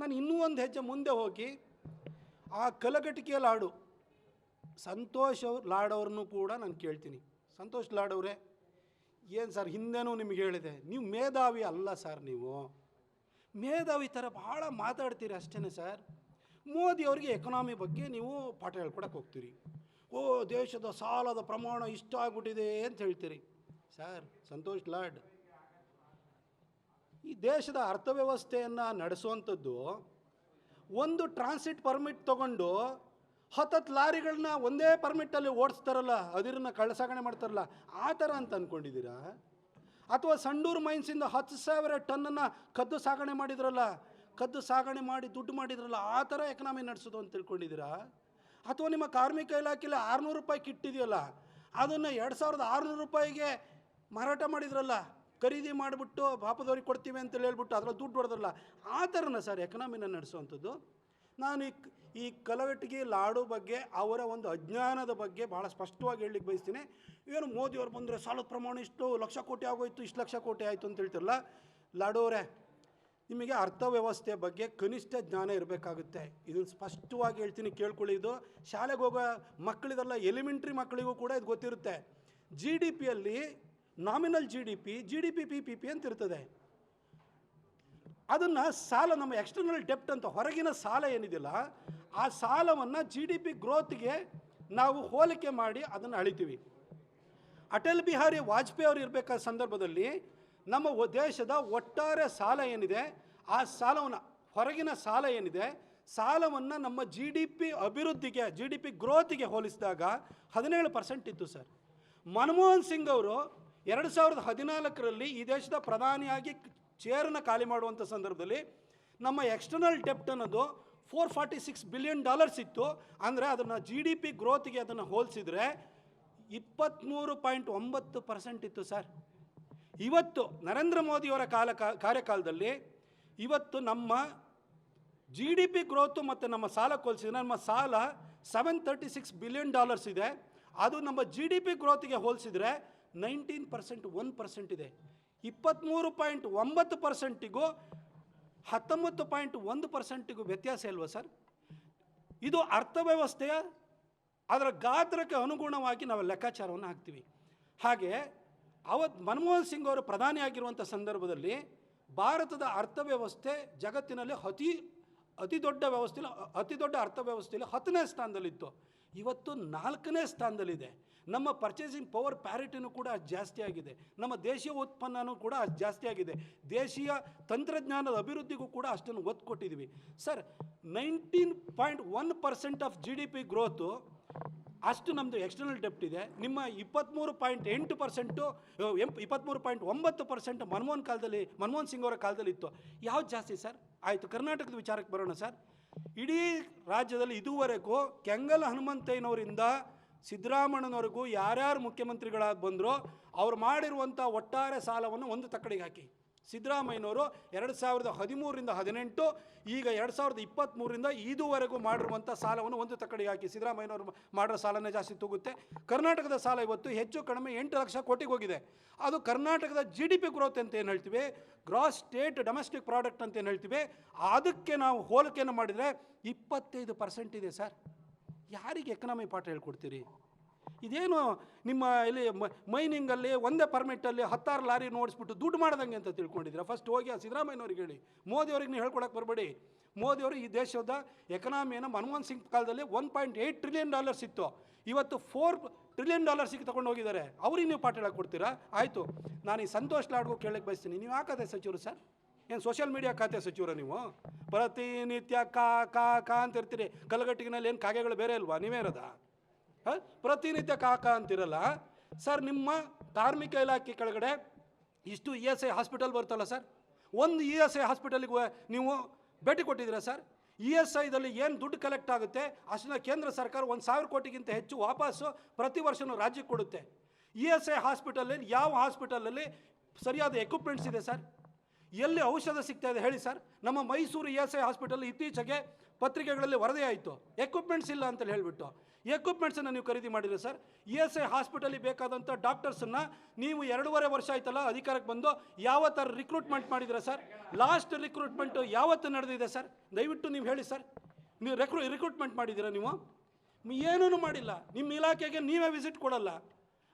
ನಾನು ಇನ್ನೂ ಒಂದು ಹೆಜ್ಜೆ ಮುಂದೆ ಹೋಗಿ ಆ ಕಲಗಟಿಕೆಯ ಲಾಡು ಸಂತೋಷ್ ಅವ್ರು ಕೂಡ ನಾನು ಕೇಳ್ತೀನಿ. ಸಂತೋಷ್ ಲಾಡವ್ರೆ, ಏನು ಸರ್ ಹಿಂದೆನೂ ನಿಮಗೆ ಹೇಳಿದೆ, ನೀವು ಮೇಧಾವಿ ಅಲ್ಲ ಸರ್ ನೀವು. ಮೇಧಾವಿ ಥರ ಭಾಳ ಮಾತಾಡ್ತೀರಿ ಅಷ್ಟೇ ಸರ್. ಮೋದಿ ಅವರಿಗೆ ಎಕನಾಮಿ ಬಗ್ಗೆ ನೀವು ಪಾಠ ಹೇಳ್ಕೊಡಕ್ಕೆ ಹೋಗ್ತೀರಿ. ಓ, ದೇಶದ ಸಾಲದ ಪ್ರಮಾಣ ಇಷ್ಟ ಆಗ್ಬಿಟ್ಟಿದೆ ಅಂತ ಹೇಳ್ತೀರಿ. ಸರ್, ಸಂತೋಷ್ ಲಾಡ್ ಈ ದೇಶದ ಅರ್ಥವ್ಯವಸ್ಥೆಯನ್ನು ನಡೆಸುವಂಥದ್ದು ಒಂದು ಟ್ರಾನ್ಸಿಟ್ ಪರ್ಮಿಟ್ ತಗೊಂಡು ಹತ್ತತ್ತು ಲಾರಿಗಳನ್ನ ಒಂದೇ ಪರ್ಮಿಟಲ್ಲಿ ಓಡಿಸ್ತಾರಲ್ಲ, ಅದಿರನ್ನ ಕಳ್ಳಸಾಗಣೆ ಮಾಡ್ತಾರಲ್ಲ, ಆ ಥರ ಅಂತ ಅಂದ್ಕೊಂಡಿದ್ದೀರಾ ಅಥವಾ ಸಂಡೂರು ಮೈನ್ಸಿಂದ ಹತ್ತು ಸಾವಿರ ಟನ್ನನ್ನು ಕದ್ದು ಸಾಗಣೆ ಮಾಡಿದ್ರಲ್ಲ, ಕದ್ದು ಸಾಗಣೆ ಮಾಡಿ ದುಡ್ಡು ಮಾಡಿದ್ರಲ್ಲ, ಆ ಥರ ಎಕನಾಮಿ ನಡೆಸೋದು ಅಂತ ತಿಳ್ಕೊಂಡಿದ್ದೀರಾ? ಅಥವಾ ನಿಮ್ಮ ಕಾರ್ಮಿಕ ಇಲಾಖೆಯಲ್ಲಿ ಆರುನೂರು ರೂಪಾಯಿ ಕಿಟ್ಟಿದೆಯಲ್ಲ, ಅದನ್ನು ಎರಡು ಸಾವಿರದ ಆರುನೂರು ರೂಪಾಯಿಗೆ ಮಾರಾಟ ಮಾಡಿದ್ರಲ್ಲ ಖರೀದಿ ಮಾಡಿಬಿಟ್ಟು ಪಾಪದವ್ರಿಗೆ ಕೊಡ್ತೀವಿ ಅಂತೇಳಿ ಹೇಳ್ಬಿಟ್ಟು ಅದರಲ್ಲಿ ದುಡ್ಡು ಹೊಡೆದ್ರಲ್ಲ, ಆ ಥರನ ಸರ್ ಎಕನಾಮಿನ ನಡೆಸುವಂಥದ್ದು. ನಾನು ಈ ಈ ಕಲವೆಟಗಿ ಲಾಡು ಬಗ್ಗೆ, ಅವರ ಒಂದು ಅಜ್ಞಾನದ ಬಗ್ಗೆ ಭಾಳ ಸ್ಪಷ್ಟವಾಗಿ ಹೇಳಲಿಕ್ಕೆ ಬಯಸ್ತೀನಿ. ಏನು ಮೋದಿಯವ್ರು ಬಂದರೆ ಸಾಲದ ಪ್ರಮಾಣ ಇಷ್ಟು, ಲಕ್ಷ ಕೋಟಿ ಆಗೋಯ್ತು, ಇಷ್ಟು ಲಕ್ಷ ಕೋಟಿ ಆಯಿತು ಅಂತ ಹೇಳ್ತಿರಲ್ಲ? ಲಾಡೋರೆ ನಿಮಗೆ ಅರ್ಥವ್ಯವಸ್ಥೆ ಬಗ್ಗೆ ಕನಿಷ್ಠ ಜ್ಞಾನ ಇರಬೇಕಾಗುತ್ತೆ. ಇದನ್ನು ಸ್ಪಷ್ಟವಾಗಿ ಹೇಳ್ತೀನಿ, ಕೇಳ್ಕೊಳ್ಳಿ ಇದು. ಶಾಲೆಗೆ ಹೋಗೋ ಮಕ್ಕಳಿದೆಲ್ಲ ಎಲಿಮೆಂಟ್ರಿ ಮಕ್ಕಳಿಗೂ ಕೂಡ ಇದು ಗೊತ್ತಿರುತ್ತೆ. ಜಿ ಡಿ ಪಿಯಲ್ಲಿ nominal G D P G D P P P P ಅಂತ ಇರ್ತದೆ ಅದನ್ನು ಸಾಲ ನಮ್ಮ ಎಕ್ಸ್ಟರ್ನಲ್ ಡೆಪ್ಟ್ ಅಂತ ಹೊರಗಿನ ಸಾಲ ಏನಿದೆಯಲ್ಲ, ಆ ಸಾಲವನ್ನು ಜಿ ಡಿ ಪಿ ಗ್ರೋತ್ಗೆ ನಾವು ಹೋಲಿಕೆ ಮಾಡಿ ಅದನ್ನು ಅಳಿತೀವಿ. ಅಟಲ್ ಬಿಹಾರಿ ವಾಜಪೇಯಿ ಅವರು ಇರಬೇಕಾದ ಸಂದರ್ಭದಲ್ಲಿ ನಮ್ಮ ದೇಶದ ಒಟ್ಟಾರೆ ಸಾಲ ಏನಿದೆ, ಆ ಸಾಲವನ್ನು ಹೊರಗಿನ ಸಾಲ ಏನಿದೆ, ಸಾಲವನ್ನು ನಮ್ಮ ಜಿ ಡಿ ಪಿ ಅಭಿವೃದ್ಧಿಗೆ ಜಿ ಡಿ ಪಿ ಗ್ರೋತಿಗೆ ಹೋಲಿಸಿದಾಗ ಹದಿನೇಳು ಪರ್ಸೆಂಟ್ ಇತ್ತು ಸರ್. ಮನಮೋಹನ್ ಸಿಂಗ್ ಅವರು ಎರಡು ಸಾವಿರದ ಹದಿನಾಲ್ಕರಲ್ಲಿ ಈ ದೇಶದ ಪ್ರಧಾನಿಯಾಗಿ ಚೇರನ್ನು ಖಾಲಿ ಮಾಡುವಂಥ ಸಂದರ್ಭದಲ್ಲಿ ನಮ್ಮ ಎಕ್ಸ್ಟರ್ನಲ್ ಡೆಪ್ಟ್ ಅನ್ನೋದು four forty six billion dollars ಇತ್ತು. ಅಂದರೆ ಅದನ್ನು ಜಿ ಡಿ ಪಿ ಗ್ರೋತ್ಗೆ ಅದನ್ನು ಹೋಲಿಸಿದರೆ ಇಪ್ಪತ್ತ್ಮೂರು ಪಾಯಿಂಟ್ ಒಂಬತ್ತು ಪರ್ಸೆಂಟ್ ಇತ್ತು ಸರ್ ಇವತ್ತು ನರೇಂದ್ರ ಮೋದಿಯವರ ಕಾಲ ಕಾರ್ಯಕಾಲದಲ್ಲಿ ಇವತ್ತು ನಮ್ಮ ಜಿ ಡಿ ಪಿ ಗ್ರೋತು ಮತ್ತು ನಮ್ಮ ಸಾಲ ಹೋಲಿಸಿದ್ರೆ ನಮ್ಮ ಸಾಲ seven thirty six billion dollars ಇದೆ. ಅದು ನಮ್ಮ ಜಿ ಡಿ ಪಿ ಗ್ರೋತಿಗೆ ಹೋಲಿಸಿದರೆ ನೈನ್ಟೀನ್ ಪರ್ಸೆಂಟ್, ಒನ್ ಪರ್ಸೆಂಟ್ ಇದೆ. ಇಪ್ಪತ್ತ್ಮೂರು ಪಾಯಿಂಟ್ ಒಂಬತ್ತು ಪರ್ಸೆಂಟಿಗೂ ಹತ್ತೊಂಬತ್ತು ಪಾಯಿಂಟ್ ಒಂದು ಪರ್ಸೆಂಟಿಗೂ ವ್ಯತ್ಯಾಸ ಇಲ್ವಾ ಸರ್? ಇದು ಅರ್ಥವ್ಯವಸ್ಥೆಯ ಅದರ ಗಾತ್ರಕ್ಕೆ ಅನುಗುಣವಾಗಿ ನಾವು ಲೆಕ್ಕಾಚಾರವನ್ನು ಹಾಕ್ತೀವಿ. ಹಾಗೆ ಅವತ್ತು ಮನಮೋಹನ್ ಸಿಂಗ್ ಅವರು ಪ್ರಧಾನಿಯಾಗಿರುವಂಥ ಸಂದರ್ಭದಲ್ಲಿ ಭಾರತದ ಅರ್ಥವ್ಯವಸ್ಥೆ ಜಗತ್ತಿನಲ್ಲಿ ಅತಿ ಅತಿ ದೊಡ್ಡ ವ್ಯವಸ್ಥೆಯಲ್ಲಿ ಅತಿ ದೊಡ್ಡ ಅರ್ಥವ್ಯವಸ್ಥೆಯಲ್ಲಿ ಹತ್ತನೇ ಸ್ಥಾನದಲ್ಲಿತ್ತು. ಇವತ್ತು ನಾಲ್ಕನೇ ಸ್ಥಾನದಲ್ಲಿದೆ. ನಮ್ಮ ಪರ್ಚೇಸಿಂಗ್ ಪವರ್ ಪ್ಯಾರಿಟಿನೂ ಕೂಡ ಜಾಸ್ತಿ ಆಗಿದೆ. ನಮ್ಮ ದೇಶೀಯ ಉತ್ಪನ್ನನೂ ಕೂಡ ಜಾಸ್ತಿ ಆಗಿದೆ. ದೇಶೀಯ ತಂತ್ರಜ್ಞಾನದ ಅಭಿವೃದ್ಧಿಗೂ ಕೂಡ ಅಷ್ಟನ್ನು ಒತ್ತು ಕೊಟ್ಟಿದ್ದೀವಿ. Sir nineteen point one percent of G D P growth ಅಷ್ಟು ನಮ್ಮದು ಎಕ್ಸ್ಟರ್ನಲ್ ಡೆಪ್ಟ್ ಇದೆ. ನಿಮ್ಮ ಇಪ್ಪತ್ತ್ಮೂರು ಪಾಯಿಂಟ್ ಎಂಟು ಪರ್ಸೆಂಟು ಎಂ ಇಪ್ಪತ್ತ್ಮೂರು ಪಾಯಿಂಟ್ ಒಂಬತ್ತು ಪರ್ಸೆಂಟ್ ಮನಮೋಹನ್ ಕಾಲದಲ್ಲಿ, ಮನಮೋಹನ್ ಸಿಂಗ್ ಅವರ ಕಾಲದಲ್ಲಿ ಇತ್ತು. ಯಾವ್ದು ಜಾಸ್ತಿ ಸರ್? ಆಯಿತು, ಕರ್ನಾಟಕದ ವಿಚಾರಕ್ಕೆ ಬರೋಣ ಸರ್. ಇಡೀ ರಾಜ್ಯದಲ್ಲಿ ಇದುವರೆಗೂ ಕೆಂಗಲ್ ಹನುಮಂತಯ್ಯನವರಿಂದ ಸಿದ್ದರಾಮಣ್ಣನವರೆಗೂ ಯಾರ್ಯಾರು ಮುಖ್ಯಮಂತ್ರಿಗಳಾಗಿ ಬಂದರೋ ಅವ್ರು ಮಾಡಿರುವಂಥ ಒಟ್ಟಾರೆ ಸಾಲವನ್ನು ಒಂದು ತಕ್ಕಡಿಗೆ ಹಾಕಿ. ಸಿದ್ದರಾಮಯ್ಯನವರು ಎರಡು ಸಾವಿರದ ಹದಿಮೂರರಿಂದ ಹದಿನೆಂಟು, ಈಗ ಎರಡು ಸಾವಿರದ ಇಪ್ಪತ್ತ್ಮೂರರಿಂದ ಇದುವರೆಗೂ ಮಾಡಿರುವಂಥ ಸಾಲವನ್ನು ಒಂದು ತಕ್ಕಡಿಗೆ ಹಾಕಿ ಸಿದ್ದರಾಮಯ್ಯನವರು ಮಾಡಿರೋ ಸಾಲನೇ ಜಾಸ್ತಿ ತೂಗುತ್ತೆ. ಕರ್ನಾಟಕದ ಸಾಲ ಇವತ್ತು ಹೆಚ್ಚು ಕಡಿಮೆ ಎಂಟು ಲಕ್ಷ ಕೋಟಿಗೆ ಹೋಗಿದೆ. ಅದು ಕರ್ನಾಟಕದ ಜಿ ಡಿ ಪಿ ಗ್ರೋತ್ ಅಂತ ಏನು ಹೇಳ್ತೀವಿ? ಗ್ರಾಸ್ ಸ್ಟೇಟ್ ಡೊಮೆಸ್ಟಿಕ್ ಪ್ರಾಡಕ್ಟ್ ಅಂತ ಏನು ಹೇಳ್ತೀವಿ? ಅದಕ್ಕೆ ನಾವು ಹೋಲಿಕೆಯನ್ನು ಮಾಡಿದರೆ ಇಪ್ಪತ್ತೈದು ಪರ್ಸೆಂಟ್ ಇದೆ ಸರ್. ಯಾರಿಗೆ ಎಕನಾಮಿ ಪಾಠ ಹೇಳ್ಕೊಡ್ತೀರಿ? ಇದೇನು ನಿಮ್ಮ ಇಲ್ಲಿ ಮೈನಿಂಗಲ್ಲಿ ಒಂದೇ ಪರ್ಮಿಟಲ್ಲಿ ಹತ್ತಾರು ಲಾರಿ ನೋಡಿಸ್ಬಿಟ್ಟು ದುಡ್ಡು ಮಾಡ್ದಂಗೆ ಅಂತ ತಿಳ್ಕೊಂಡಿದ್ದೀರಾ? ಫಸ್ಟ್ ಹೋಗಿ ಆ ಸಿದ್ದರಾಮಯ್ಯನವ್ರಿಗೆ ಹೇಳಿ. ಮೋದಿಯವ್ರಿಗೆ ನೀವು ಹೇಳ್ಕೊಳಕ್ಕೆ ಬರಬೇಡಿ. ಮೋದಿಯವರು ಈ ದೇಶದ ಎಕನಾಮಿಯನ್ನು ಮನಮೋಹನ್ ಸಿಂಗ್ ಕಾಲದಲ್ಲಿ one point eight trillion dollars ಇತ್ತು. ಇವತ್ತು ಫೋರ್ ಟ್ರಿಲಿಯನ್ ಡಾಲರ್ಸಿಗೆ ತಗೊಂಡು ಹೋಗಿದ್ದಾರೆ. ಅವ್ರಿಗೆ ನೀವು ಪಾಠ ಹೇಳಕ್ಕೆ ಕೊಡ್ತೀರಾ? ಆಯಿತು. ನಾನು ಈ ಸಂತೋಷ್ ಲಾಡ್ಗೂ ಕೇಳಕ್ಕೆ ಬಯಸ್ತೀನಿ. ನೀವು ಯಾಕದೆ ಸಚಿವರು ಸರ್? ಏನು ಸೋಷಿಯಲ್ ಮೀಡಿಯಾ ಖಾತೆ ಸಚಿವರು ನೀವು? ಪ್ರತಿನಿತ್ಯ ಕಾ ಕಾ ಕಾ ಅಂತ ಇರ್ತೀರಿ. ಕಲಗಟ್ಟಿಗಿನಲ್ಲಿ ಏನು ಕಾಗೆಗಳು ಬೇರೆ ಇಲ್ವಾ ನೀವೇ? ಪ್ರತಿನಿತ್ಯ ಕಾಕ ಅಂತಿರಲ್ಲ. ಸರ್, ನಿಮ್ಮ ಕಾರ್ಮಿಕ ಇಲಾಖೆ ಕೆಳಗಡೆ ಇಷ್ಟು ಇ ಎಸ್ ಐ ಹಾಸ್ಪಿಟಲ್ ಬರ್ತಲ್ಲ ಸರ್? ಒಂದು ಇ ಎಸ್ ಐ ಹಾಸ್ಪಿಟಲ್ಗೆ ನೀವು ಭೇಟಿ ಕೊಟ್ಟಿದ್ದೀರಾ ಸರ್? ಇ ಎಸ್ ಐದಲ್ಲಿ ಏನು ದುಡ್ಡು ಕಲೆಕ್ಟ್ ಆಗುತ್ತೆ? ಅಷ್ಟನ್ನ ಕೇಂದ್ರ ಸರ್ಕಾರ ಒಂದು ಸಾವಿರ ಕೋಟಿಗಿಂತ ಹೆಚ್ಚು ವಾಪಸ್ಸು ಪ್ರತಿ ವರ್ಷವೂ ರಾಜ್ಯಕ್ಕೆ ಕೊಡುತ್ತೆ. ಇ ಎಸ್ ಐ ಹಾಸ್ಪಿಟಲಲ್ಲಿ ಯಾವ ಹಾಸ್ಪಿಟಲಲ್ಲಿ ಸರಿಯಾದ ಎಕ್ವಿಪ್ಮೆಂಟ್ಸ್ ಇದೆ ಸರ್? ಎಲ್ಲಿ ಔಷಧ ಸಿಗ್ತಾ ಇದೆ ಹೇಳಿ ಸರ್? ನಮ್ಮ Mysuru E S I hospital ಇತ್ತೀಚೆಗೆ ಪತ್ರಿಕೆಗಳಲ್ಲಿ ವರದಿ ಆಯಿತು ಎಕ್ವಿಪ್ಮೆಂಟ್ಸ್ ಇಲ್ಲ ಅಂತ ಹೇಳಿಬಿಟ್ಟು. ಎಕ್ವಿಪ್ಮೆಂಟ್ಸನ್ನು ನೀವು ಖರೀದಿ ಮಾಡಿದ್ರೆ ಸರ್ ಇ ಎಸ್ ಐ ಹಾಸ್ಪಿಟಲಿಗೆ ಬೇಕಾದಂಥ ಡಾಕ್ಟರ್ಸನ್ನು ನೀವು ಎರಡೂವರೆ ವರ್ಷ ಆಯ್ತಲ್ಲ ಅಧಿಕಾರಕ್ಕೆ ಬಂದು ಯಾವ ಥರ ರಿಕ್ರೂಟ್ಮೆಂಟ್ ಮಾಡಿದ್ರೆ ಸರ್? ಲಾಸ್ಟ್ ರಿಕ್ರೂಟ್ಮೆಂಟು ಯಾವತ್ತು ನಡೆದಿದೆ ಸರ್? ದಯವಿಟ್ಟು ನೀವು ಹೇಳಿ ಸರ್. ನೀವು ರೆಕ್ರೂ ರಿಕ್ರೂಟ್ಮೆಂಟ್ ಮಾಡಿದ್ದೀರಾ ನೀವು? ಏನೂ ಮಾಡಿಲ್ಲ. ನಿಮ್ಮ ಇಲಾಖೆಗೆ ನೀವೇ ವಿಸಿಟ್ ಕೊಡಲ್ಲ.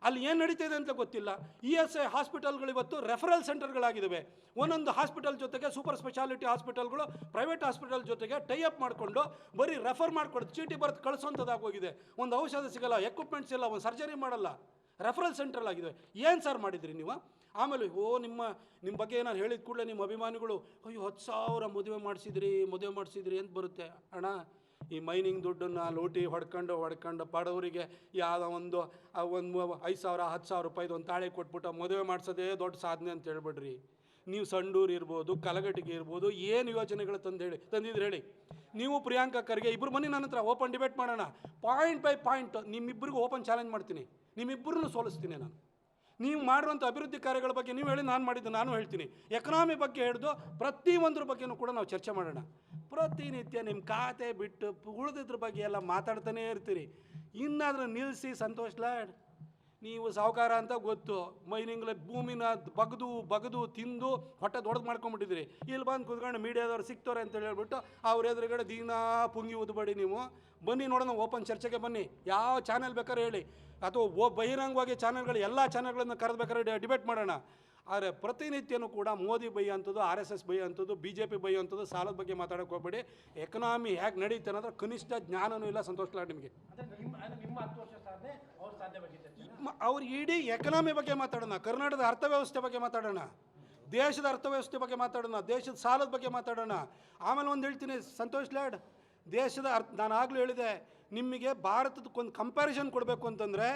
ಅಲ್ಲಿ ಏನು ನಡೀತಿದೆ ಅಂತ ಗೊತ್ತಿಲ್ಲ. ಇ ಎಸ್ ಐ ಹಾಸ್ಪಿಟಲ್ಗಳು ಇವತ್ತು ರೆಫರಲ್ ಸೆಂಟರ್ಗಳಾಗಿದ್ದಾವೆ ಒಂದೊಂದು ಹಾಸ್ಪಿಟಲ್ ಜೊತೆಗೆ ಸೂಪರ್ ಸ್ಪೆಷಾಲಿಟಿ ಹಾಸ್ಪಿಟಲ್ಗಳು, ಪ್ರೈವೇಟ್ ಹಾಸ್ಪಿಟಲ್ ಜೊತೆಗೆ ಟೈ ಅಪ್ ಮಾಡಿಕೊಂಡು ಬರೀ ರೆಫರ್ ಮಾಡಿಕೊಡೋದು ಚೀಟಿ ಬರೆದು ಕಳಿಸೋಂಥದ್ದಾಗೋಗಿದೆ ಒಂದು ಔಷಧ ಸಿಗಲ್ಲ, ಎಕ್ವಿಪ್ಮೆಂಟ್ಸ್ ಇಲ್ಲ, ಒಂದು ಸರ್ಜರಿ ಮಾಡಲ್ಲ. ರೆಫರಲ್ ಸೆಂಟ್ರಲ್ ಆಗಿದೆ. ಏನು ಸರ್ ಮಾಡಿದ್ರಿ ನೀವು? ಆಮೇಲೆ, ಓ, ನಿಮ್ಮ ನಿಮ್ಮ ಬಗ್ಗೆ ನಾನು ಹೇಳಿದ ಕೂಡಲೇ ನಿಮ್ಮ ಅಭಿಮಾನಿಗಳು, ಅಯ್ಯೋ, ಹತ್ತು ಸಾವಿರ ಮದುವೆ ಮಾಡಿಸಿದ್ರಿ ಮದುವೆ ಮಾಡಿಸಿದ್ರಿ ಅಂತ ಬರುತ್ತೆ. ಅಣ್ಣ ಈ ಮೈನಿಂಗ್ ದುಡ್ಡನ್ನು ಲೂಟಿ ಹೊಡ್ಕೊಂಡು ಹೊಡ್ಕೊಂಡು ಬಡವರಿಗೆ ಯಾವುದೋ ಒಂದು ಒಂದು ಐದು ಸಾವಿರ, ಹತ್ತು ಸಾವಿರ ರೂಪಾಯಿದು ಒಂದು ತಾಳೆ ಕೊಟ್ಬಿಟ್ಟು ಮದುವೆ ಮಾಡಿಸೋದೇ ದೊಡ್ಡ ಸಾಧನೆ ಅಂತ ಹೇಳ್ಬಿಡ್ರಿ. ನೀವು ಸಂಡೂರು ಇರ್ಬೋದು ಕಲಗಟ್ಟಿಗೆ ಇರ್ಬೋದು, ಏನು ಯೋಜನೆಗಳು ತಂದು ಹೇಳಿ, ತಂದಿದ್ರು ಹೇಳಿ. ನೀವು ಪ್ರಿಯಾಂಕಾ ಖರ್ಗೆ ಇಬ್ಬರು ಬನ್ನಿ ನನ್ನ ಹತ್ರ, ಓಪನ್ ಡಿಬೇಟ್ ಮಾಡೋಣ. ಪಾಯಿಂಟ್ ಬೈ ಪಾಯಿಂಟ್ ನಿಮ್ಮಿಬ್ಬರಿಗೂ ಓಪನ್ ಚಾಲೆಂಜ್ ಮಾಡ್ತೀನಿ. ನಿಮ್ಮಿಬ್ಬರನ್ನು ಸೋಲಿಸ್ತೀನಿ ನಾನು. ನೀವು ಮಾಡಿರುವಂಥ ಅಭಿವೃದ್ಧಿ ಕಾರ್ಯಗಳ ಬಗ್ಗೆ ನೀವು ಹೇಳಿ ನಾನು ಮಾಡಿದ್ದು ನಾನು ಹೇಳ್ತೀನಿ. ಎಕನಾಮಿ ಬಗ್ಗೆ ಹಿಡಿದು ಪ್ರತಿಯೊಂದ್ರ ಬಗ್ಗೆನೂ ಕೂಡ ನಾವು ಚರ್ಚೆ ಮಾಡೋಣ. ಪ್ರತಿನಿತ್ಯ ನಿಮ್ಮ ಖಾತೆ ಬಿಟ್ಟು ಉಳಿದಿದ್ರ ಬಗ್ಗೆ ಎಲ್ಲ ಮಾತಾಡ್ತಾನೇ ಇರ್ತೀರಿ. ಇನ್ನಾದರೂ ನಿಲ್ಲಿಸಿ ಸಂತೋಷ್ ನೀವು ಸಾಹುಕಾರ ಅಂತ ಗೊತ್ತು. ಮೈನಿಂಗ್ಲ ಭೂಮಿನ ಬಗದು ಬಗದು, ತಿಂದು ಹೊಟ್ಟೆ ದೊಡ್ದು ಮಾಡ್ಕೊಂಬಿಟ್ಟಿದ್ರಿ. ಇಲ್ಲಿ ಬಂದು ಕುತ್ಕೊಂಡು ಮೀಡಿಯಾದವ್ರು ಸಿಗ್ತಾರೆ ಅಂತ ಹೇಳ್ಬಿಟ್ಟು ಅವ್ರ ಎದುರುಗಡೆ ದಿನಾ ಪುಂಗಿ ಉದ್ಬೇಡಿ ನೀವು. ಬನ್ನಿ ನೋಡೋಣ, ಓಪನ್ ಚರ್ಚೆಗೆ ಬನ್ನಿ. ಯಾವ ಚಾನೆಲ್ ಬೇಕಾದ್ರೆ ಹೇಳಿ. ಅಥವಾ ಓ ಬಹಿರಂಗವಾಗಿ ಚಾನೆಲ್ಗಳು, ಎಲ್ಲ ಚಾನೆಲ್ಗಳನ್ನು ಕರೆದ್ಬೇಕಾದ್ರೆ ಡಿಬೇಟ್ ಮಾಡೋಣ. ಆದರೆ ಪ್ರತಿನಿತ್ಯನೂ ಕೂಡ ಮೋದಿ ಬೈ ಅಂಥದ್ದು, ಆರ್ ಎಸ್ ಎಸ್ ಬೈ ಅಂಥದ್ದು, ಬಿ ಜೆ ಪಿ ಬೈ ಅಂಥದ್ದು ಸಾಲದ ಬಗ್ಗೆ ಮಾತಾಡೋಕೆ ಹೋಗ್ಬೇಡಿ. ಎಕನಾಮಿ ಹೇಗೆ ನಡೀತೆ ಕನಿಷ್ಠ ಜ್ಞಾನನೂ ಇಲ್ಲ, ಸಂತೋಷ ನಿಮಗೆ. ಅವ್ರ ಇಡೀ ಎಕನಾಮಿ ಬಗ್ಗೆ ಮಾತಾಡೋಣ, ಕರ್ನಾಟಕದ ಅರ್ಥವ್ಯವಸ್ಥೆ ಬಗ್ಗೆ ಮಾತಾಡೋಣ, ದೇಶದ ಅರ್ಥವ್ಯವಸ್ಥೆ ಬಗ್ಗೆ ಮಾತಾಡೋಣ, ದೇಶದ ಸಾಲದ ಬಗ್ಗೆ ಮಾತಾಡೋಣ. ಆಮೇಲೆ ಒಂದು ಹೇಳ್ತೀನಿ, ಸಂತೋಷ್ ಲ್ಯಾಡ್ ದೇಶದ ಅರ್ಥ, ನಾನು ಆಗಲೂ ಹೇಳಿದೆ ನಿಮಗೆ ಭಾರತದಕ್ಕೊಂದು ಕಂಪ್ಯಾರಿಸನ್ ಕೊಡಬೇಕು ಅಂತಂದರೆ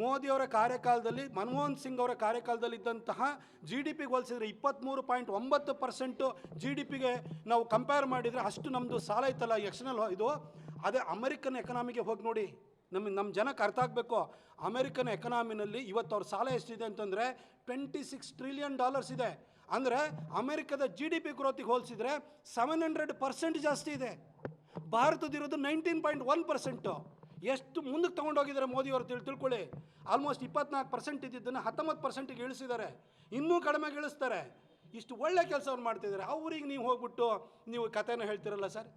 ಮೋದಿಯವರ ಕಾರ್ಯಕಾಲದಲ್ಲಿ, ಮನಮೋಹನ್ ಸಿಂಗ್ ಅವರ ಕಾರ್ಯಕಾಲದಲ್ಲಿ ಇದ್ದಂತಹ ಜಿ ಡಿ ಪಿಗೆ ಹೋಲಿಸಿದರೆ ಇಪ್ಪತ್ತ್ಮೂರು ಪಾಯಿಂಟ್ ಒಂಬತ್ತು ಪರ್ಸೆಂಟು ಜಿ ಡಿ ಪಿಗೆ ನಾವು ಕಂಪೇರ್ ಮಾಡಿದರೆ ಅಷ್ಟು ನಮ್ಮದು ಸಾಲ ಇತ್ತಲ್ಲ ಎಕ್ಸ್ಟರ್ನಲ್ ಇದು, ಅದೇ ಅಮೆರಿಕನ್ ಎಕನಾಮಿಗೆ ಹೋಗಿ ನೋಡಿ. ನಮ್ಮ ನಮ್ಮ ಜನಕ್ಕೆ ಅರ್ಥ ಆಗಬೇಕು. ಅಮೆರಿಕನ್ ಎಕನಾಮಿನಲ್ಲಿ ಇವತ್ತು ಅವ್ರ ಸಾಲ ಎಷ್ಟಿದೆ ಅಂತಂದರೆ ಟ್ವೆಂಟಿ ಸಿಕ್ಸ್ ಟ್ರಿಲಿಯನ್ ಡಾಲರ್ಸ್ ಇದೆ. ಅಂದರೆ ಅಮೆರಿಕದ ಜಿ ಡಿ ಪಿ ಗ್ರೋತಿಗೆ ಹೋಲಿಸಿದ್ರೆ ಸೆವೆನ್ ಹಂಡ್ರೆಡ್ ಪರ್ಸೆಂಟ್ ಜಾಸ್ತಿ ಇದೆ. ಭಾರತದಿರೋದು ನೈನ್ಟೀನ್ ಪಾಯಿಂಟ್ ಒನ್ ಪರ್ಸೆಂಟು ಎಷ್ಟು ಮುಂದಕ್ಕೆ ತೊಗೊಂಡೋಗಿದ್ದಾರೆ ಮೋದಿಯವರು ತಿಳ್ ತಿಳ್ಕೊಳ್ಳಿ. ಆಲ್ಮೋಸ್ಟ್ ಇಪ್ಪತ್ನಾಲ್ಕು ಪರ್ಸೆಂಟ್ ಇದ್ದಿದ್ದನ್ನು ಹತ್ತೊಂಬತ್ತು ಪರ್ಸೆಂಟಿಗೆ ಇಳಿಸಿದ್ದಾರೆ. ಇನ್ನೂ ಕಡಿಮೆಗೆ ಇಳಿಸ್ತಾರೆ ಇಷ್ಟು ಒಳ್ಳೆ ಕೆಲಸವನ್ನು ಮಾಡ್ತಿದ್ದಾರೆ. ಅವ್ರಿಗೆ ನೀವು ಹೋಗ್ಬಿಟ್ಟು ನೀವು ಕಥೆನ ಹೇಳ್ತಿರಲ್ಲ ಸರ್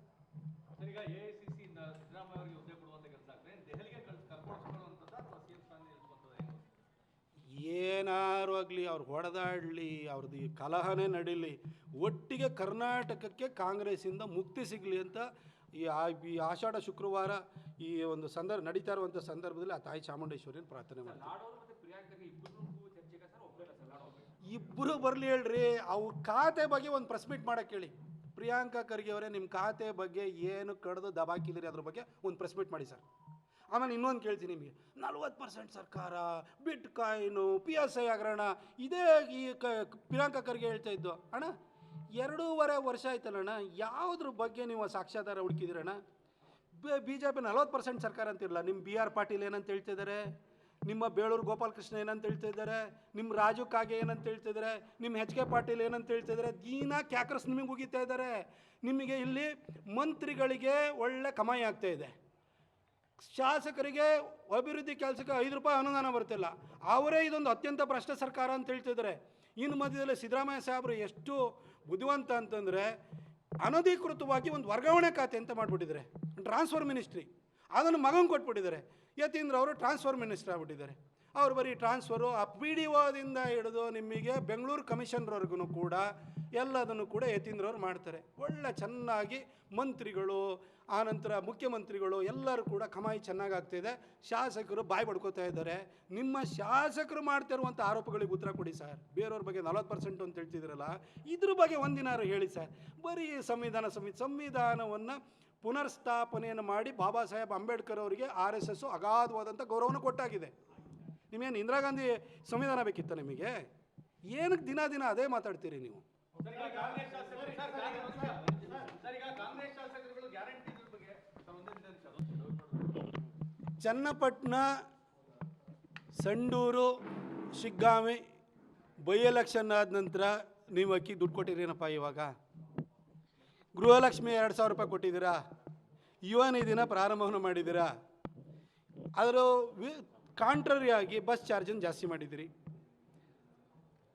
ಸರ್ ಈಗ A I C C Siddaramaiah ಅವರಿಗೆ ಹುದ್ದೆ ಕೊಡುವಂತ ಕೆಲಸ ಆಗ್ತದೆ ದೆಹಲಿಗೆ ಕಳ್ಸಿ ಕರ್ಕೊಳಿಸ್ಕೊಳ್ಳುವಂಥದ್ದು ಅಥವಾ ಸಿ ಎಂ ಸ್ಥಾನ ನಿಲ್ಲಿಸುವಂಥದ್ದು ಏನಾರು ಆಗಲಿ ಅವ್ರು ಹೊಡೆದಾಡಲಿ ಅವ್ರದ್ದು ಈ ಕಲಹನೇ ನಡೀಲಿ. ಒಟ್ಟಿಗೆ ಕರ್ನಾಟಕಕ್ಕೆ ಕಾಂಗ್ರೆಸ್ಸಿಂದ ಮುಕ್ತಿ ಸಿಗಲಿ ಅಂತ ಈ ಈ ಆಷಾಢ ಶುಕ್ರವಾರ ಈ ಒಂದು ಸಂದರ್ಭ ನಡೀತಾ ಇರುವಂಥ ಸಂದರ್ಭದಲ್ಲಿ ಆ ತಾಯಿ ಚಾಮುಂಡೇಶ್ವರಿನ ಪ್ರಾರ್ಥನೆ ಮಾಡ್ತಾರೆ. ಇಬ್ಬರು ಬರಲಿ ಹೇಳ್ರಿ ಅವ್ರ ಖಾತೆ ಬಗ್ಗೆ ಒಂದು ಪ್ರೆಸ್ ಮೀಟ್ ಮಾಡಕ್ಕೆ ಹೇಳಿ. ಪ್ರಿಯಾಂಕಾ ಖರ್ಗೆ ಅವರೇ ನಿಮ್ಮ ಖಾತೆ ಬಗ್ಗೆ ಏನು ಕಡ್ದು ದಬಾಕಿದ್ದೀರಿ ಅದ್ರ ಬಗ್ಗೆ ಒಂದು ಪ್ರೆಸ್ ಮೀಟ್ ಮಾಡಿ ಸರ್. ಆಮೇಲೆ ಇನ್ನೊಂದು ಕೇಳ್ತೀನಿ ನಿಮಗೆ. ನಲ್ವತ್ತು ಪರ್ಸೆಂಟ್ ಸರ್ಕಾರ, bitcoin, P S I ಹಗರಣ, ಇದೇ ಈ ಕ, ಪ್ರಿಯಾಂಕ ಖರ್ಗೆ ಹೇಳ್ತಾ ಇದ್ದು. ಅಣ್ಣ, ಎರಡೂವರೆ ವರ್ಷ ಆಯ್ತಲ್ಲಣ್ಣ ಯಾವುದ್ರ ಬಗ್ಗೆ ನೀವು ಸಾಕ್ಷ್ಯಾಧಾರ ಹುಡುಕಿದಿರಣ್ಣ ಬಿ ಜೆ ಪಿ ನಲ್ವತ್ತು ಪರ್ಸೆಂಟ್ ಸರ್ಕಾರ ಅಂತಿರಲ್ಲ ನಿಮ್ಮ ಬಿ ಆರ್ ಪಾಟೀಲ್ ಏನಂತ ಹೇಳ್ತಿದ್ದಾರೆ ನಿಮ್ಮ ಬೇಳೂರು ಗೋಪಾಲಕೃಷ್ಣ ಏನಂತ ಹೇಳ್ತಿದ್ದಾರೆ ನಿಮ್ಮ ರಾಜು ಕಾಗೆ ಏನಂತ ಹೇಳ್ತಿದ್ದಾರೆ ನಿಮ್ಮ ಎಚ್ ಕೆ ಪಾಟೀಲ್ ಏನಂತ ಹೇಳ್ತಿದ್ದಾರೆ ದೀನಾ ಕ್ಯಾಕರ್ಸ್ ನಿಮಗೆ ಉಗಿತಾ ಇದ್ದಾರೆ. ನಿಮಗೆ ಇಲ್ಲಿ ಮಂತ್ರಿಗಳಿಗೆ ಒಳ್ಳೆ ಕಮಾಯಿ ಆಗ್ತಾ ಇದೆ. ಶಾಸಕರಿಗೆ ಅಭಿವೃದ್ಧಿ ಕೆಲಸಕ್ಕೆ ಐದು ರೂಪಾಯಿ ಅನುದಾನ ಬರ್ತಿಲ್ಲ. ಅವರೇ ಇದೊಂದು ಅತ್ಯಂತ ಭ್ರಷ್ಟ ಸರ್ಕಾರ ಅಂತ ಹೇಳ್ತಿದ್ದಾರೆ. ಇನ್ನು ಮಧ್ಯದಲ್ಲಿ ಸಿದ್ದರಾಮಯ್ಯ ಸಾಹೇಬರು ಎಷ್ಟು ಬುದ್ಧಿವಂತ ಅಂತಂದರೆ ಅನಧಿಕೃತವಾಗಿ ಒಂದು ವರ್ಗಾವಣೆ ಖಾತೆ ಅಂತ ಮಾಡಿಬಿಟ್ಟಿದ್ದಾರೆ. Transfer ministry. ಅದನ್ನು ಮಗಂಗೆ ಕೊಟ್ಬಿಟ್ಟಿದ್ದಾರೆ. ಯತೀಂದ್ರ ಅವರು ಟ್ರಾನ್ಸ್ಫರ್ ಮಿನಿಸ್ಟರ್ ಆಗ್ಬಿಟ್ಟಿದ್ದಾರೆ. ಅವ್ರು ಬರೀ ಟ್ರಾನ್ಸ್ಫರು, ಆ ಪಿ ಡಿ ಒದಿಂದ ಹಿಡಿದು ನಿಮಗೆ ಬೆಂಗಳೂರು ಕಮಿಷನ್ರವ್ರಿಗೂ ಕೂಡ ಎಲ್ಲದನ್ನು ಕೂಡ ಯತೀಂದ್ರವ್ರು ಮಾಡ್ತಾರೆ. ಒಳ್ಳೆ ಚೆನ್ನಾಗಿ ಮಂತ್ರಿಗಳು ಆನಂತರ ಮುಖ್ಯಮಂತ್ರಿಗಳು ಎಲ್ಲರೂ ಕೂಡ ಕಮಾಯಿ ಚೆನ್ನಾಗಿ ಆಗ್ತಿದೆ. ಶಾಸಕರು ಬಾಯಿ ಪಡ್ಕೋತಾ ಇದ್ದಾರೆ. ನಿಮ್ಮ ಶಾಸಕರು ಮಾಡ್ತಿರುವಂಥ ಆರೋಪಗಳಿಗೆ ಉತ್ತರ ಕೊಡಿ ಸರ್. ಬೇರೆಯವ್ರ ಬಗ್ಗೆ ನಲವತ್ತು ಪರ್ಸೆಂಟ್ ಅಂತ ಹೇಳ್ತಿದ್ರಲ್ಲ ಇದ್ರ ಬಗ್ಗೆ ಒಂದಿನಾರು ಹೇಳಿ ಸರ್. ಬರೀ ಸಂವಿಧಾನ ಸಂವಿ ಸಂವಿಧಾನವನ್ನು ಪುನರ್ಸ್ಥಾಪನೆಯನ್ನು ಮಾಡಿ ಬಾಬಾ ಸಾಹೇಬ್ ಅಂಬೇಡ್ಕರ್ ಅವರಿಗೆ ಆರ್ ಎಸ್ ಎಸ್ಸು ಅಗಾಧವಾದಂಥ ಗೌರವನ ಕೊಟ್ಟಾಗಿದೆ. ನಿಮೇನು ಇಂದಿರಾ ಗಾಂಧಿ ಸಂವಿಧಾನ ಬೇಕಿತ್ತ ನಿಮಗೆ? ಏನಕ್ಕೆ ದಿನ ದಿನ ಅದೇ ಮಾತಾಡ್ತೀರಿ ನೀವು? ಚನ್ನಪಟ್ಟಣ ಸಂಡೂರು ಶಿಗ್ಗಾಮಿ ಬೈ ಎಲೆಕ್ಷನ್ ಆದ ನಂತರ ನೀವು ಅಕ್ಕಿ ದುಡ್ಡು ಕೊಟ್ಟಿರೇನಪ್ಪ ಇವಾಗ? ಗೃಹಲಕ್ಷ್ಮಿ ಎರಡು ಸಾವಿರ ರೂಪಾಯಿ ಕೊಟ್ಟಿದ್ದೀರಾ? ಯುವ ನಿಧಿನ ಪ್ರಾರಂಭವನ್ನು ಮಾಡಿದ್ದೀರಾ? ಅದರ ವಿ ಕಾಂಟ್ರರಿ ಆಗಿ ಬಸ್ ಚಾರ್ಜನ್ನು ಜಾಸ್ತಿ ಮಾಡಿದಿರಿ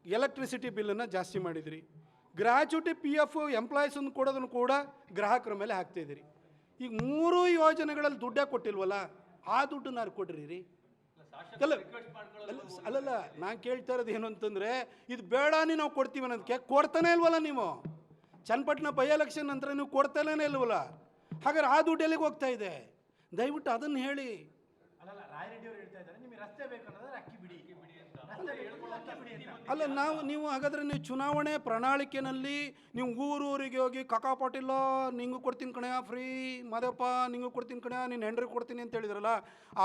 ಎಲೆಕ್ಟ್ರಿಸಿಟಿ ಬಿಲ್ಲನ್ನು ಜಾಸ್ತಿ ಮಾಡಿದಿರಿ ಗ್ರ್ಯಾಚುಟಿ ಪಿ ಎಫ್ ಎಂಪ್ಲಾಯೀಸನ್ನು ಕೊಡೋದನ್ನು ಕೂಡ ಗ್ರಾಹಕರ ಮೇಲೆ ಹಾಕ್ತಾಯಿದ್ದೀರಿ ಈಗ ಮೂರು ಯೋಜನೆಗಳಲ್ಲಿ ದುಡ್ಡೇ ಕೊಟ್ಟಿಲ್ವಲ್ಲ ಆ ದುಡ್ಡು ನಾನು ಕೊಡ್ರಿ ರೀ ಅಲ್ಲ ಅಲ್ಲ, ಅಲ್ಲಲ್ಲ ನಾನು ಕೇಳ್ತಾ ಇರೋದು ಏನು ಅಂತಂದರೆ ಇದು ಬೇಡ ನಾವು ಕೊಡ್ತೀವಿ ಅನ್ನೋದಕ್ಕೆ ಕೊಡ್ತಾನೆ ಇಲ್ವಲ್ಲ ನೀವು? ಚನ್ನಪಟ್ಟಣ ಬೈ ಎಲೆಕ್ಷನ್ ನಂತರ ನೀವು ಕೊಡ್ತಾನೇ ಇಲ್ವಲ್ಲ? ಹಾಗಾದ್ರೆ ಆ ದುಡ್ಡು ಎಲ್ಲಿಗೆ ಹೋಗ್ತಾ ಇದೆ? ದಯವಿಟ್ಟು ಅದನ್ನು ಹೇಳಿ. ಅಲ್ಲಲ್ಲ ರಾಯರೆಡ್ಡಿ ಅವರು ಹೇಳ್ತಾ ಇದ್ದಾರೆ ನಿಮಗೆ ರಸ್ತೆ ಬೇಕು ಅನ್ನೋದ್ರೆ ಅಕ್ಕಿ ಬಿಡಿ. ಬಿಡಿ ಅಂತ. ರಸ್ತೆ ಬೇಕು ಅಕ್ಕಿ ಬಿಡಿ ಅಂತ. ಅಲ್ಲ ನಾವು ನೀವು ಹಾಗಾದ್ರೆ ನೀವು ಚುನಾವಣೆ ಪ್ರಣಾಳಿಕೆನಲ್ಲಿ ನೀವು ಊರೂರಿಗೆ ಹೋಗಿ ಕಾಕಾ ಪಾಟೀಲ ನಿಂಗೂ ಕೊಡ್ತೀನಿ ಕಣೆಯ ಫ್ರೀ ಮಾದಪ್ಪ ನಿಂಗೂ ಕೊಡ್ತೀನಿ ಕಣಯ್ಯ ನಿನ್ನ ಹೆಂಡ್ರಿಗೆ ಕೊಡ್ತೀನಿ ಅಂತ ಹೇಳಿದ್ರಲ್ಲ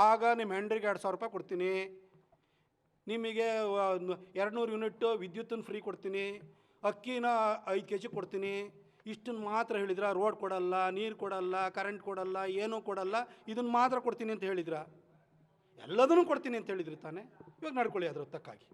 ಆಗ ನಿಮ್ಮ ಹೆಂಡ್ರಿಗೆ ಎರಡು ಸಾವಿರ ರೂಪಾಯಿ ಕೊಡ್ತೀನಿ. ನಿಮಗೆ ಎರಡು ನೂರು ಯೂನಿಟ್ ವಿದ್ಯುತ್ತನ್ನು ಫ್ರೀ ಕೊಡ್ತೀನಿ. ಅಕ್ಕಿನ ಐದು ಕೆ ಜಿ ಕೊಡ್ತೀನಿ. ಇಷ್ಟನ್ನು ಮಾತ್ರ ಹೇಳಿದ್ರ? ರೋಡ್ ಕೊಡಲ್ಲ ನೀರು ಕೊಡಲ್ಲ ಕರೆಂಟ್ ಕೊಡಲ್ಲ ಏನೂ ಕೊಡಲ್ಲ ಇದನ್ನು ಮಾತ್ರ ಕೊಡ್ತೀನಿ ಅಂತ ಹೇಳಿದ್ರ? ಎಲ್ಲದನ್ನೂ ಕೊಡ್ತೀನಿ ಅಂತ ಹೇಳಿದ್ರಿ ತಾನೇ? ಇವಾಗ ನಡ್ಕೊಳ್ಳಿ ಅದ್ರ ತಕ್ಕಾಗಿ.